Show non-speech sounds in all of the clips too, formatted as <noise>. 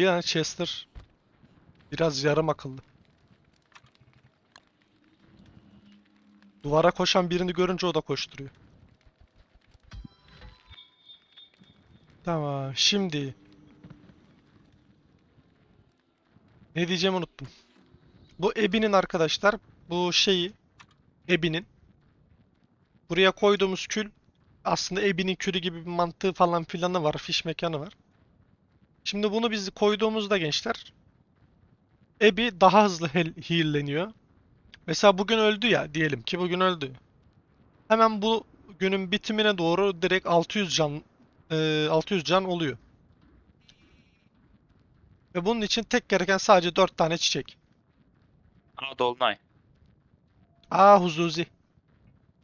Yani Chester biraz yarım akıllı. Duvara koşan birini görünce o da koşturuyor. Tamam, şimdi ne diyeceğimi unuttum. Bu Ebi'nin arkadaşlar, bu şeyi Ebi'nin buraya koyduğumuz kül aslında Ebi'nin külü gibi bir mantığı falan filanı var, fiş mekanı var. Şimdi bunu biz koyduğumuzda gençler Ebi daha hızlı heal'leniyor. Mesela bugün öldü ya diyelim ki bugün öldü. Hemen bu günün bitimine doğru direkt 600 can e, 600 can oluyor. Ve bunun için tek gereken sadece 4 tane çiçek. Aa Dolunay. Aa Huzuzi.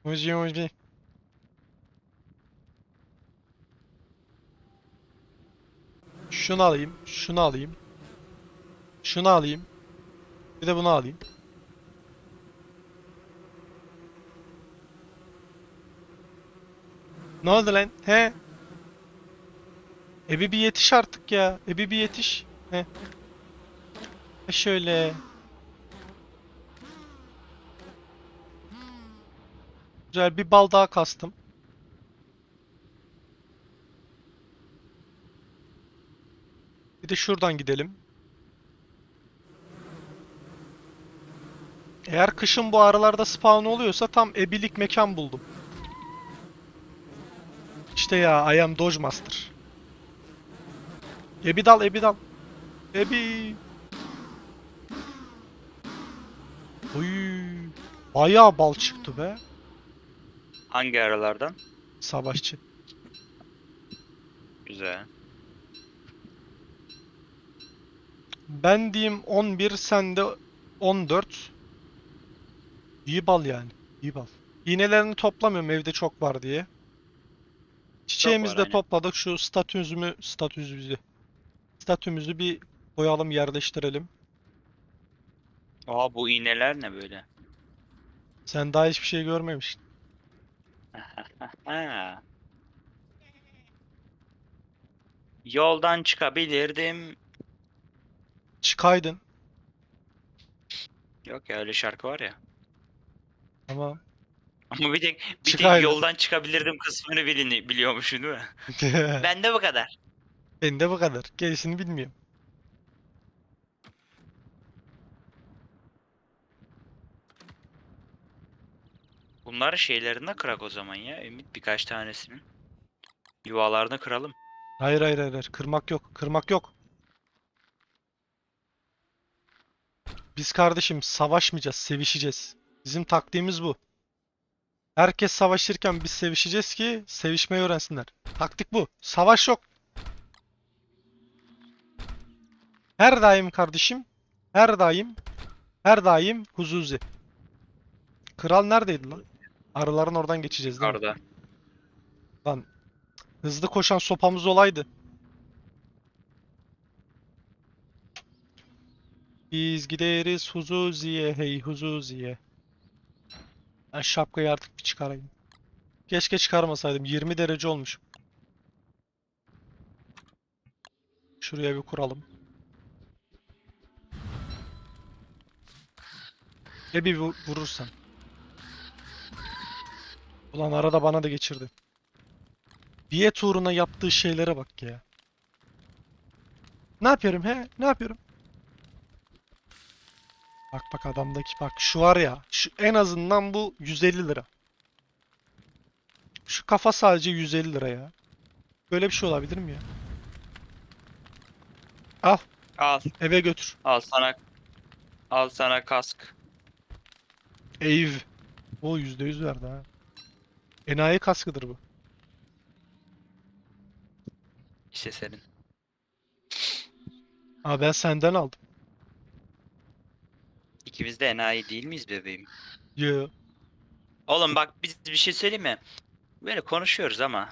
Huzi Huzi. Şunu alayım, şunu alayım. Şunu alayım. Bir de bunu alayım. Ne oldu lan? He? Ebi bir yetiş artık ya. Ebi bir yetiş. He. E şöyle. Güzel bir bal daha kastım. Bir de şuradan gidelim. Eğer kışın bu aralarda spawn oluyorsa tam ebilik mekan buldum. İşte ya I am Dodge Master. Ebi dal, ebi dal. Ebi. Oy. Bayağı bal çıktı be. Hangi aralardan? Savaşçı. Güzel. Ben diyeyim 11, sen de 14. İyi bal yani. İyi bal. İğnelerini toplamıyorum evde çok var diye. Çiçeğimizi de aynen. topladık. Şu statümüzü, statümüzü, statümüzü bir koyalım, yerleştirelim. Aa bu iğneler ne böyle? Sen daha hiçbir şey görmemişsin. <laughs> Ha. Yoldan çıkabilirdim. Çıkaydın. Yok ya öyle şarkı var ya. Ama Ama bir tek bir tek Çıkaydın. yoldan çıkabilirdim kısmını bilini biliyormuşsun değil mi? <laughs> Ben de bu kadar. ben de bu kadar. Gerisini bilmiyorum. Bunları şeylerinde kırak o zaman ya. Ümit birkaç tanesinin. Yuvalarını kıralım. Hayır hayır hayır. hayır. Kırmak yok. Kırmak yok. Biz kardeşim savaşmayacağız, sevişeceğiz. Bizim taktiğimiz bu. Herkes savaşırken biz sevişeceğiz ki sevişmeyi öğrensinler. Taktik bu. Savaş yok. Her daim kardeşim. Her daim. Her daim huzuzi. Kral neredeydi lan? Arıların oradan geçeceğiz değil mi? Arda. Lan hızlı koşan sopamız olaydı. Biz gideriz Huzuzi'ye hey Huzuzi'ye. Ben şapkayı artık bir çıkarayım. Keşke çıkarmasaydım. 20 derece olmuş. Şuraya bir kuralım. Ya bir vu- vurursan. Ulan arada bana da geçirdi. Diyet uğruna yaptığı şeylere bak ya. Ne yapıyorum he? Ne yapıyorum? Bak bak adamdaki bak şu var ya. Şu en azından bu 150 lira. Şu kafa sadece 150 lira ya. Böyle bir şey olabilir mi ya? Al Al. eve götür. Al sana. Al sana kask. Ev. O %100 verdi ha. Enayi kaskıdır bu. İşte senin. Ama ben senden aldım. İkimiz de enayi değil miyiz bebeğim? Yo. Oğlum bak biz bir şey söyleyeyim mi? Böyle konuşuyoruz ama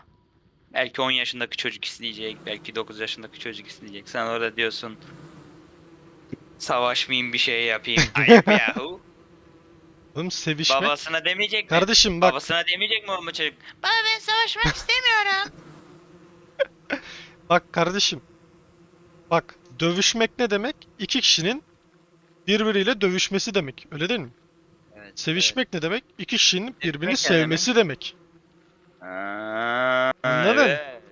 belki 10 yaşındaki çocuk isteyecek, belki 9 yaşındaki çocuk isteyecek. Sen orada diyorsun savaşmayayım bir şey yapayım. <laughs> Ayıp yahu. Oğlum sevişmek. Babasına demeyecek mi? Kardeşim bak Babasına demeyecek mi o çocuk? Baba ben savaşmak <laughs> istemiyorum. Bak kardeşim. Bak Dövüşmek ne demek? İki kişinin birbiriyle dövüşmesi demek. Öyle değil mi? Evet. Sevişmek ne demek? İki kişinin birbirini ne demek? sevmesi demek. Evet. Aa, Anladın? Evet.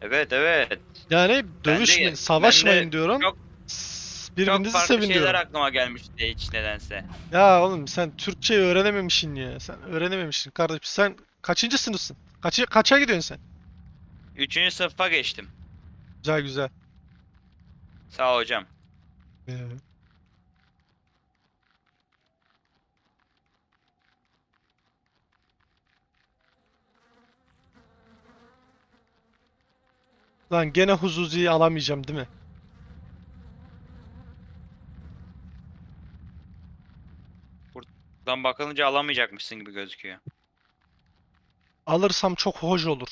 Evet evet. Yani dövüşmeyin, ben de- savaşmayın diyorum. çok- S- Çok Birbirinizi farklı sevin şeyler diyorum. aklıma gelmişti hiç nedense. Ya oğlum sen Türkçeyi öğrenememişsin ya. Sen öğrenememişsin kardeşim. Sen kaçıncı sınıfsın? Kaçı, kaça gidiyorsun sen? Üçüncü sınıfa geçtim. Güzel güzel. Sağ ol hocam. Ee, Lan gene Huzuzi'yi alamayacağım değil mi? Buradan bakılınca alamayacakmışsın gibi gözüküyor. Alırsam çok hoş olur.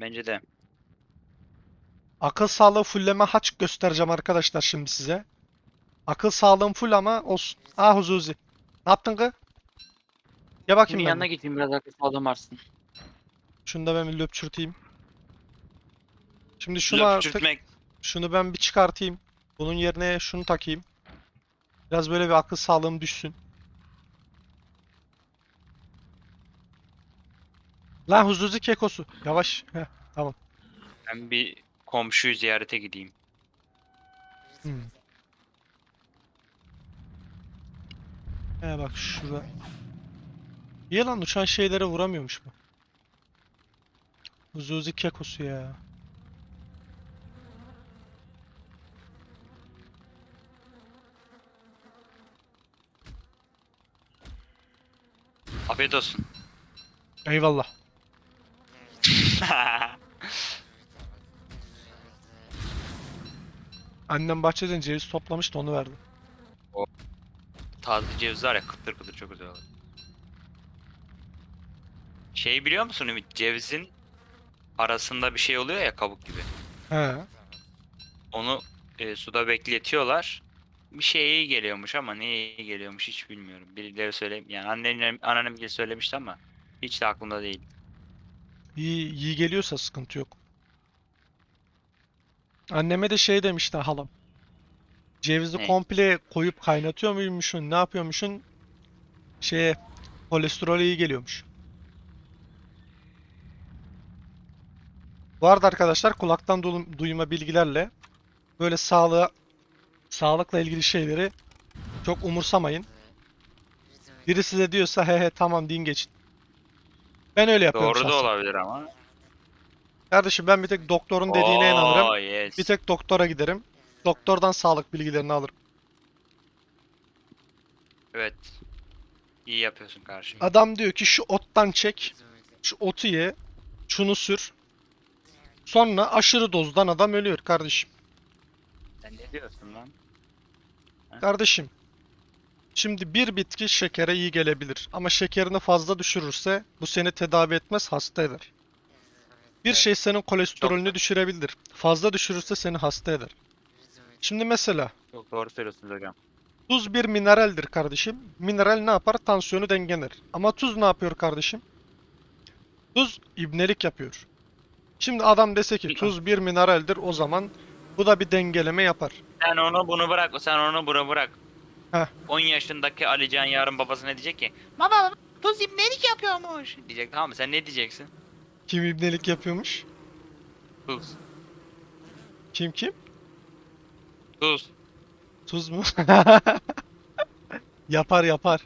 Bence de. Akıl sağlığı fulleme haç göstereceğim arkadaşlar şimdi size. Akıl sağlığım full ama olsun. Ah Huzuzi. Ne yaptın kız? Gel bakayım ben. yanına gideyim biraz akıl sağlığım artsın. Şunu da ben bir löpçürteyim. Şimdi şunu artık Löpçürtmek. şunu ben bir çıkartayım. Bunun yerine şunu takayım. Biraz böyle bir akıl sağlığım düşsün. Lan Huzuzi kekosu. Yavaş. Heh, tamam. Ben bir komşuyu ziyarete gideyim. Hmm. He bak şurada. İyi lan uçan şeylere vuramıyormuş bu. Huzuzi kekosu ya. Afiyet olsun. Eyvallah. <laughs> Annem bahçeden ceviz toplamıştı onu verdi. Taze ceviz var ya kıtır kıtır çok güzel olur. Şey biliyor musun Ümit? Cevizin arasında bir şey oluyor ya kabuk gibi. He. Onu e, suda bekletiyorlar. Bir şey iyi geliyormuş ama ne iyi geliyormuş hiç bilmiyorum. Birileri söyle yani annem anneannem bile söylemişti ama hiç de aklımda değil. İyi, iyi geliyorsa sıkıntı yok. Anneme de şey demişti halam. Cevizi Ne? komple koyup kaynatıyor muymuşsun, ne yapıyormuşsun? Şeye, kolesterol iyi geliyormuş. Bu arada arkadaşlar kulaktan duyum- duyma bilgilerle böyle sağlığa, sağlıkla ilgili şeyleri çok umursamayın. Biri size diyorsa he he tamam deyin geçin. Ben öyle yapıyorum Doğru da şahsen. olabilir ama. Kardeşim ben bir tek doktorun dediğine inanırım. Oo, yes. Bir tek doktora giderim. Doktordan sağlık bilgilerini alırım. Evet. İyi yapıyorsun kardeşim. Adam diyor ki şu ottan çek, şu otu ye, şunu sür. Sonra aşırı dozdan adam ölüyor kardeşim. Sen ne diyorsun lan? Kardeşim. Şimdi bir bitki şekere iyi gelebilir ama şekerini fazla düşürürse bu seni tedavi etmez hasta eder. Bir Evet. şey senin kolesterolünü Çok- düşürebilir. Fazla düşürürse seni hasta eder. Şimdi mesela Çok doğru söylüyorsunuz hocam. Tuz bir mineraldir kardeşim. Mineral ne yapar? Tansiyonu dengeler. Ama tuz ne yapıyor kardeşim? Tuz ibnelik yapıyor. Şimdi adam dese ki tuz bir mineraldir o zaman bu da bir dengeleme yapar. Sen onu bunu bırak. Sen onu bunu bırak. Heh. 10 yaşındaki Alican yarın babasına diyecek ki Baba tuz ibnelik yapıyormuş. Diyecek tamam mı? Sen ne diyeceksin? Kim ibnelik yapıyormuş? Tuz. Kim kim? Tuz. Tuz mu? <laughs> Yapar yapar.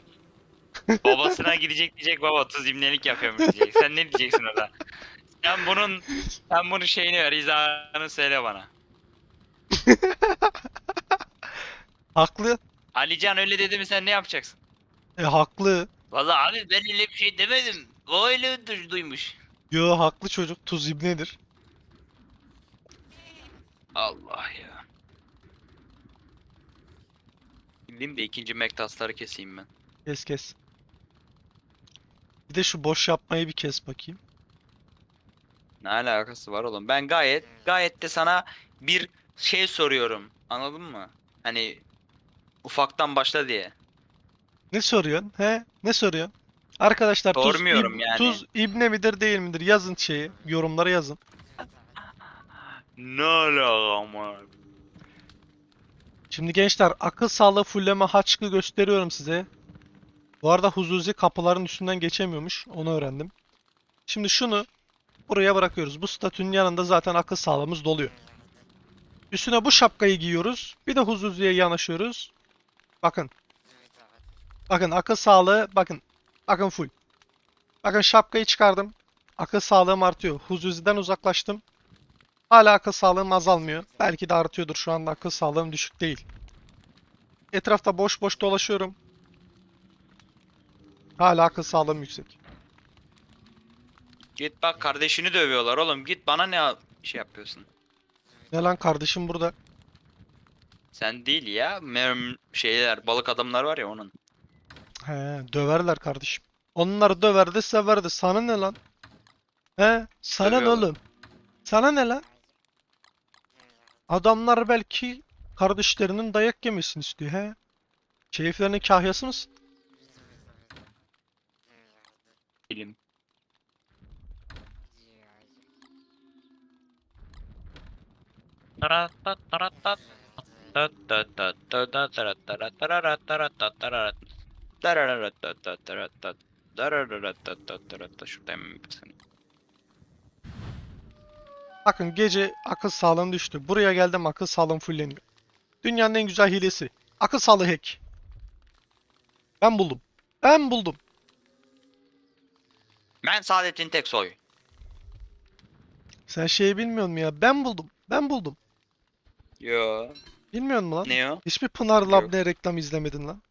Babasına gidecek diyecek baba tuz ibnelik yapıyormuş diyecek. Sen ne diyeceksin orada? Sen bunun sen bunun şeyini ver, izahını söyle bana. <laughs> Haklı. Alican öyle dedi mi sen ne yapacaksın? E haklı. Vallahi abi ben öyle bir şey demedim. O öyle du- duymuş. Yo haklı çocuk. Tuz ibnedir. Allah ya. Gideyim de ikinci mektasları keseyim ben. Kes kes. Bir de şu boş yapmayı bir kes bakayım. Ne alakası var oğlum? Ben gayet gayet de sana bir şey soruyorum. Anladın mı? Hani ufaktan başla diye. Ne soruyorsun? He? Ne soruyorsun? Arkadaşlar tuz, Sormuyorum ib- yani. tuz ibne midir değil midir? Yazın şeyi. Yorumlara yazın. Ne ama? Şimdi gençler akıl sağlığı fulleme haçkı gösteriyorum size. Bu arada Huzuzi kapıların üstünden geçemiyormuş. Onu öğrendim. Şimdi şunu buraya bırakıyoruz. Bu statünün yanında zaten akıl sağlığımız doluyor. Üstüne bu şapkayı giyiyoruz. Bir de Huzuzi'ye yanaşıyoruz. Bakın. Bakın akıl sağlığı bakın. Bakın full. Bakın şapkayı çıkardım. Akıl sağlığım artıyor. Huzuzi'den uzaklaştım. Hala akıl sağlığım azalmıyor. Belki de artıyordur. Şu anda akıl sağlığım düşük değil. Etrafta boş boş dolaşıyorum. Hala akıl sağlığım yüksek. Git bak kardeşini dövüyorlar oğlum. Git bana ne şey yapıyorsun? Ne lan kardeşim burada? Sen değil ya. Merm şeyler balık adamlar var ya onun. He, döverler kardeşim. Onları döverdi, severdi. Sana ne lan? He, sana ne Dövüyorlar. oğlum? Sana ne lan? Adamlar belki kardeşlerinin dayak yemesini istiyor he. Keyiflerinin kahyası mısın? Bilim. Saniye. Bakın gece akıl sağlığım düştü. Buraya geldim akıl sağlığım fulleniyor. Dünyanın en güzel hilesi. Akıl sağlığı hack. Ben buldum. Ben buldum. Ben Saadettin Teksoy. Sen şeyi bilmiyor musun ya? Ben buldum. Ben buldum. Yo. Bilmiyor musun lan? Ne o? Hiçbir Pınar. Labne reklam izlemedin lan.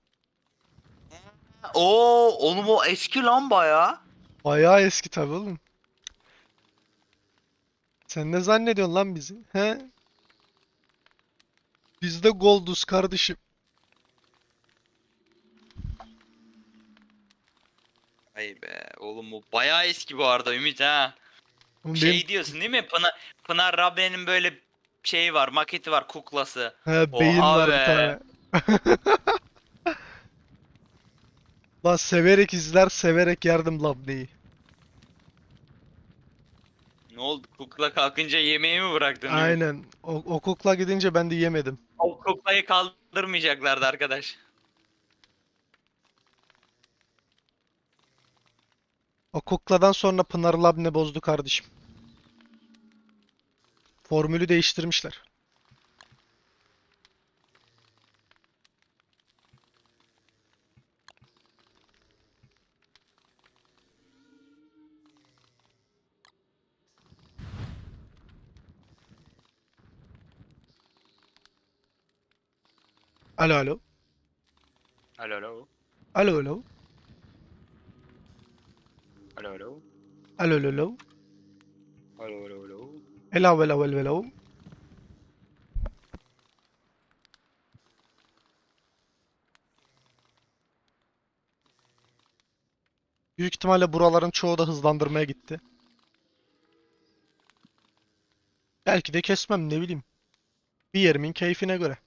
Oo, oğlum o eski lan baya. Bayağı eski tabii oğlum. Sen ne zannediyorsun lan bizi? He? Biz de Golduz kardeşim. Ay be oğlum bu bayağı eski bu arada Ümit ha. Oğlum Şey benim- diyorsun değil mi? Pınar, Pınar Rabbe'nin böyle şeyi var, maketi var, kuklası. He, beyin Oha var bir be. tane. <laughs> Lan severek izler, severek yerdim Labne'yi. Ne oldu? Kukla kalkınca yemeği mi bıraktın? Aynen. O, o kukla gidince ben de yemedim. O kuklayı kaldırmayacaklardı arkadaş. O kukladan sonra Pınar Labne bozdu kardeşim. Formülü değiştirmişler. Alo alo. Alo alo. Alo alo. Alo alo. Alo alo alo. Alo alo alo. Hello hello hello hello. Büyük ihtimalle buraların çoğu da hızlandırmaya gitti. Belki de kesmem ne bileyim. Bir yerimin keyfine göre.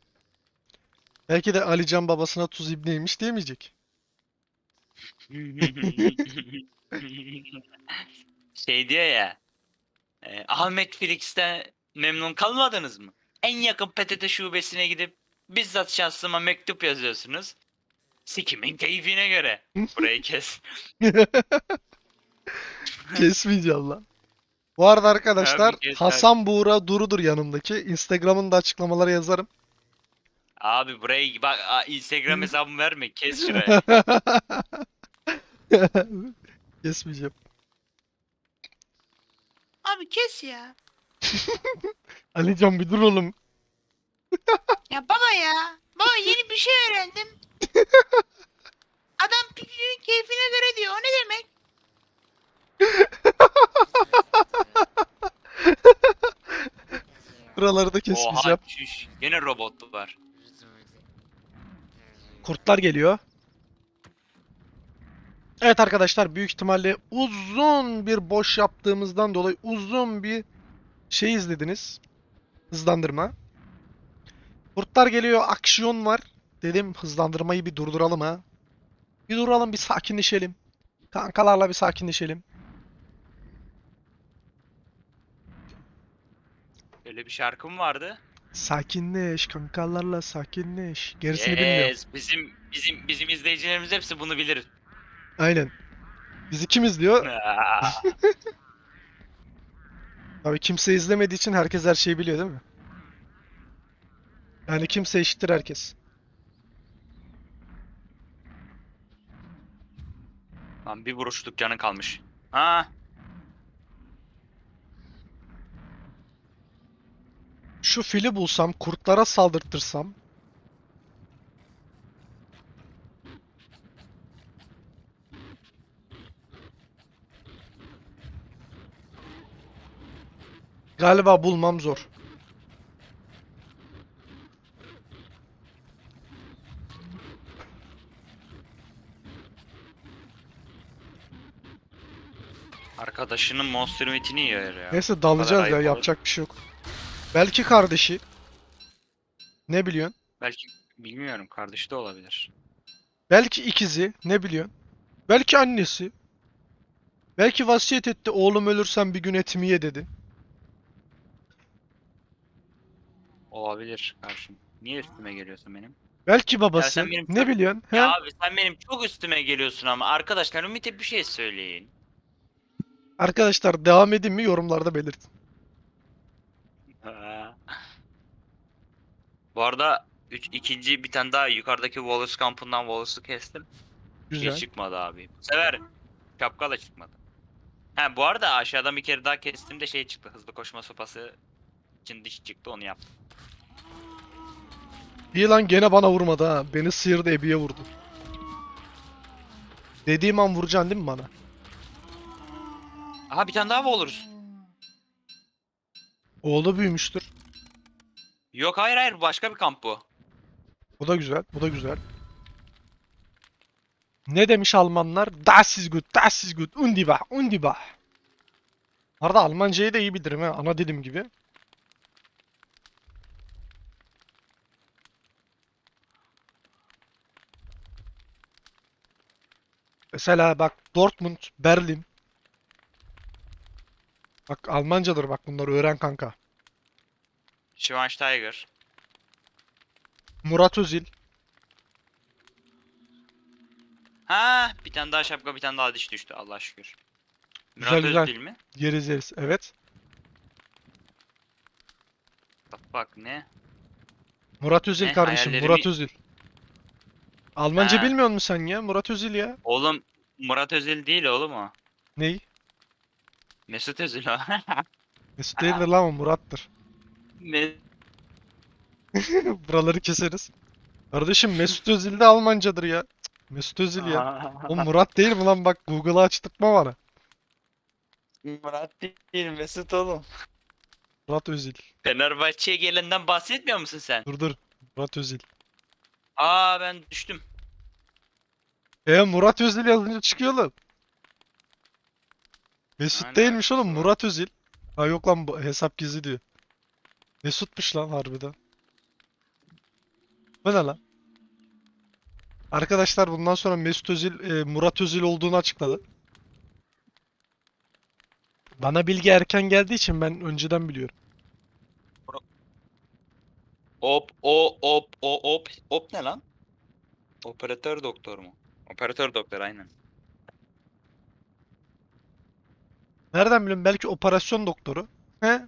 Belki de Alican babasına tuz ibneymiş diyemeyecek. <laughs> <laughs> <laughs> şey diyor ya. E, Ahmet Felix'ten memnun kalmadınız mı? En yakın PTT şubesine gidip bizzat şahsıma mektup yazıyorsunuz. Sikimin keyfine göre. Burayı kes. <laughs> Kesmeyeceğim lan. Bu arada arkadaşlar kes, Hasan Buğra Duru'dur yanımdaki. Instagram'ın da açıklamalara yazarım. Abi burayı bak Instagram hesabımı verme kes şurayı. <laughs> Kesmeyeceğim. Abi kes ya. <laughs> Alican bir dur oğlum. Ya baba ya. Baba yeni bir şey öğrendim. Adam pikniğin keyfine göre diyor. O ne demek? <laughs> Buraları da Oha kesmeyeceğim. çüş. Yine robot var. Kurtlar geliyor. Evet arkadaşlar büyük ihtimalle uzun bir boş yaptığımızdan dolayı uzun bir şey izlediniz. Hızlandırma. Kurtlar geliyor, aksiyon var. Dedim hızlandırmayı bir durduralım ha. Bir duralım, bir sakinleşelim. Kankalarla bir sakinleşelim. Öyle bir şarkı mı vardı? Sakinleş kankalarla sakinleş. Gerisini bilmiyorum. Yes, bizim bizim bizim izleyicilerimiz hepsi bunu bilir. Aynen. Bizi kim izliyor? <laughs> Abi kimse izlemediği için herkes her şeyi biliyor değil mi? Yani kimse eşittir herkes. Lan bir vuruşluk canın kalmış. Ha, Şu fili bulsam, kurtlara saldırtırsam. Galiba bulmam zor. arkadaşının monster meat'ini yiyor ya. Neyse dalacağız ya, olur. yapacak bir şey yok. Belki kardeşi. Ne biliyorsun? Belki bilmiyorum kardeşi de olabilir. Belki ikizi, ne biliyorsun? Belki annesi. Belki vasiyet etti, oğlum ölürsem bir gün etimi ye dedi. Olabilir karşım. Niye üstüme geliyorsun benim? Belki babası. sen benim Ne çok- biliyorsun? He? Ya abi sen benim çok üstüme geliyorsun ama arkadaşlar Ümit'e bir şey söyleyin. Arkadaşlar devam edeyim mi yorumlarda belirtin. Ha. Bu arada üç, ikinci bir tane daha yukarıdaki Wallace kampından Wallace'ı kestim. Şey Güzel. çıkmadı abi. Bu sefer şapka da çıkmadı. Ha bu arada aşağıdan bir kere daha kestim şey çıktı. Hızlı koşma sopası için diş çıktı onu yaptım. İyi lan gene bana vurmadı ha. Beni sıyırdı Ebi'ye vurdu. Dediğim an vuracaksın değil mi bana? Aha bir tane daha mı oluruz? Oğlu büyümüştür. Yok hayır hayır başka bir kamp bu. Bu da güzel. Bu da güzel. Ne demiş Almanlar? Das ist gut, das ist gut. Undiba, undiba. Arada Almancayı da iyi bilirim ha. Ana dilim gibi. Mesela bak Dortmund, Berlin. Bak Almancadır bak bunları öğren kanka. Schweinsteiger. Murat Özil. Ha bir tane daha şapka bir tane daha diş düştü Allah şükür. Güzel, Murat güzel. Özdil mi? Yeriz yeriz. Evet. Bak bak ne? Murat Özil Ne, kardeşim. hayallerimi- Murat Özil. Almanca Ha. bilmiyor musun sen ya? Murat Özil ya. Oğlum Murat Özil değil oğlum o. Ney? Mesut Özil o. <laughs> Mesut değildir lan o Murat'tır. <laughs> Me- Buraları keseriz. Kardeşim Mesut Özil de Almancadır ya. Cık, Mesut Özil ya. <laughs> O Murat değil mi lan bak Google'a açtırtma bana. Murat değil Mesut oğlum. Murat Özil. Fenerbahçe'ye gelenden bahsetmiyor musun sen? Dur dur. Murat Özil. Aa ben düştüm. E Murat Özil yazınca çıkıyor lan. Mesut Aynen, değilmiş oğlum. Murat Özil. Ha yok lan bu hesap gizli diyor. Mesut'muş lan harbiden. Bu ne lan? Arkadaşlar bundan sonra Mesut Özil e, Murat Özil olduğunu açıkladı. Bana bilgi erken geldiği için ben önceden biliyorum. Op o op o op op ne lan? Operatör doktor mu? Operatör doktor aynen. Nereden biliyorum? Belki operasyon doktoru. He?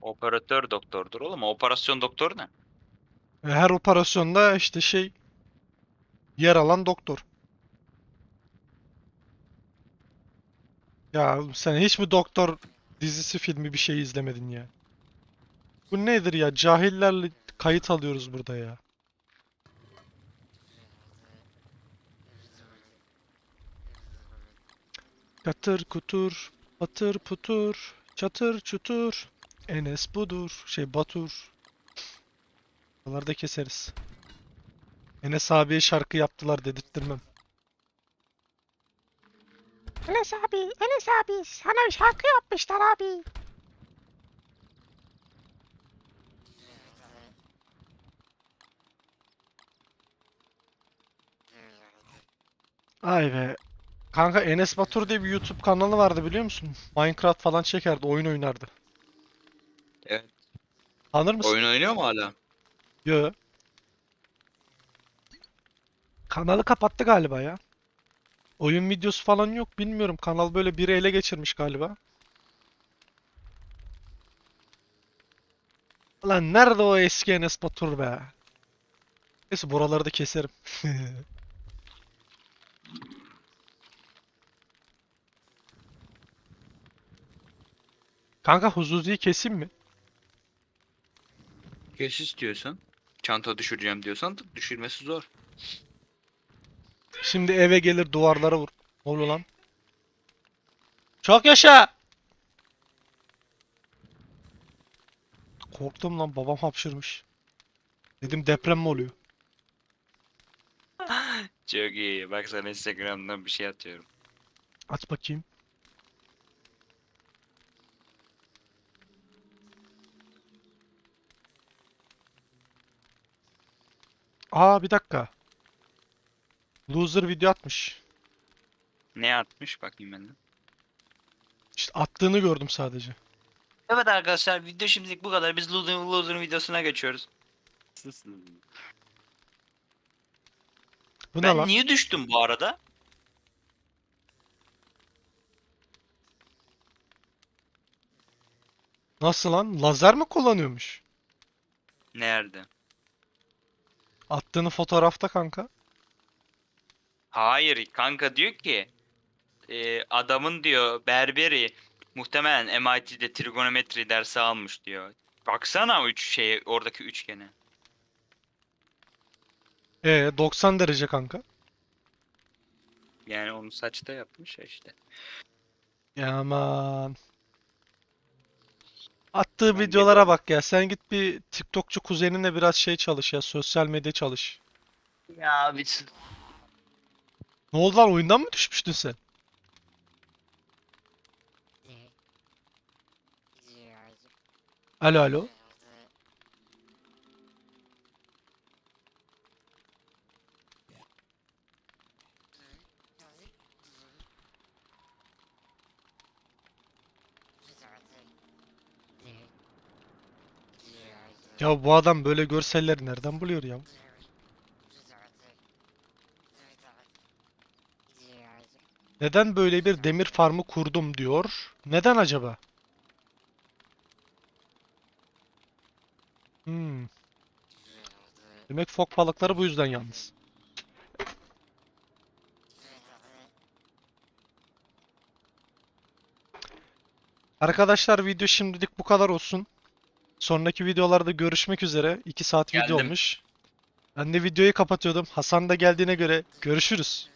Operatör doktordur oğlum. O Operasyon doktor ne? E, Her operasyonda işte şey yer alan doktor. Ya sen hiç mi doktor dizisi filmi bir şey izlemedin ya? Bu nedir ya? Cahillerle kayıt alıyoruz burada ya. Yatır kutur, patır putur, çatır çutur, Enes budur, şey Batur. Buraları da keseriz. Enes abiye şarkı yaptılar dedirttirmem. Enes abi, Enes abi sana şarkı yapmışlar abi. Ay be. Kanka Enes Batur diye bir YouTube kanalı vardı biliyor musun? Minecraft falan çekerdi, oyun oynardı. Evet Tanır mısın? Oyun oynuyor mu hala? Yo. Kanalı kapattı galiba ya. Oyun videosu falan yok bilmiyorum. Kanal böyle biri ele geçirmiş galiba. Lan nerede o eski Enes Batur be? Neyse buraları da keserim. <laughs> Kanka Huzuzi'yi keseyim mi? Kes istiyorsan. Çanta düşüreceğim diyorsan düşürmesi zor. Şimdi eve gelir duvarlara vur. Ne oluyor lan? Çok yaşa! Korktum lan babam hapşırmış. Dedim deprem mi oluyor? Çok iyi. Bak sana Instagram'dan bir şey atıyorum. Aç bakayım. Aa bir dakika. Loser video atmış. Ne atmış bakayım ben de. İşte attığını gördüm sadece. Evet arkadaşlar video şimdilik bu kadar. Biz Loser, Loser'ın videosuna geçiyoruz. Bu ne Ben lan? niye düştüm bu arada? Nasıl lan? Lazer mi kullanıyormuş? Nerede? Attığını fotoğrafta kanka. Hayır kanka diyor ki e, adamın diyor berberi muhtemelen MIT'de trigonometri dersi almış diyor. Baksana üç şeye oradaki üçgene. Ee 90 derece kanka. Yani onu saçta yapmış ya işte. Ya aman. Attığı Ben videolara bak ya. Sen git bir TikTokçu kuzenine biraz şey çalış ya. Sosyal medya çalış. Ya bir Ne oldu lan oyundan mı düşmüştün sen? Alo alo. Ya bu adam böyle görselleri nereden buluyor ya? Neden böyle bir demir farmı kurdum diyor. Neden acaba? Hmm. Demek fok balıkları bu yüzden yalnız. Arkadaşlar video şimdilik bu kadar olsun. Sonraki videolarda görüşmek üzere. 2 saat video Geldim. olmuş. Ben de videoyu kapatıyordum. Hasan da geldiğine göre görüşürüz.